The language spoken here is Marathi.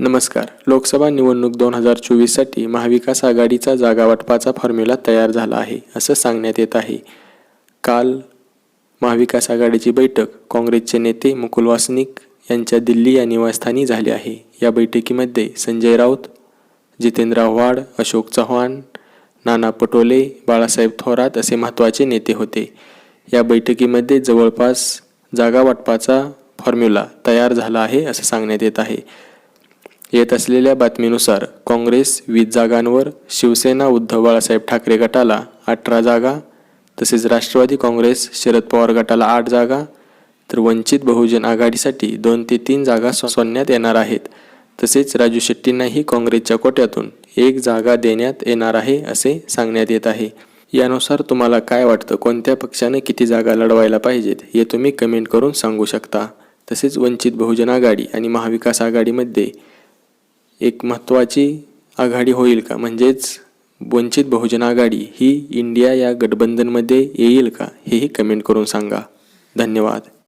नमस्कार. लोकसभा निवडणूक दोन हजार चोवीससाठी महाविकास आघाडीचा जागा वाटपाचा फॉर्म्युला तयार झाला आहे असं सांगण्यात येत आहे. काल महाविकास आघाडीची बैठक काँग्रेसचे नेते मुकुल वासनिक यांच्या दिल्ली या निवासस्थानी झाली आहे. या बैठकीमध्ये संजय राऊत जितेंद्र आव्हाड अशोक चव्हाण नाना पटोले बाळासाहेब थोरात असे महत्त्वाचे नेते होते. या बैठकीमध्ये जवळपास जागा वाटपाचा फॉर्म्युला तयार झाला आहे असं सांगण्यात येत आहे. येत असलेल्या बातमीनुसार काँग्रेस वीस जागांवर शिवसेना उद्धव बाळासाहेब ठाकरे गटाला अठरा जागा तसेच राष्ट्रवादी काँग्रेस शरद पवार गटाला आठ जागा तर वंचित बहुजन आघाडीसाठी दोन ते तीन जागा सोडण्यात येणार आहेत. तसेच राजू शेट्टींनाही काँग्रेसच्या कोट्यातून एक जागा देण्यात येणार आहे असे सांगण्यात येत आहे. यानुसार तुम्हाला काय वाटतं? कोणत्या पक्षाने किती जागा लढवायला पाहिजेत? हे तुम्ही कमेंट करून सांगू शकता. तसेच वंचित बहुजन आघाडी आणि महाविकास आघाडीमध्ये एक महत्त्वाची आघाडी होईल का? म्हणजेच वंचित बहुजन आघाडी ही इंडिया या गठबंधनमध्ये येईल का? हेही कमेंट करून सांगा. धन्यवाद.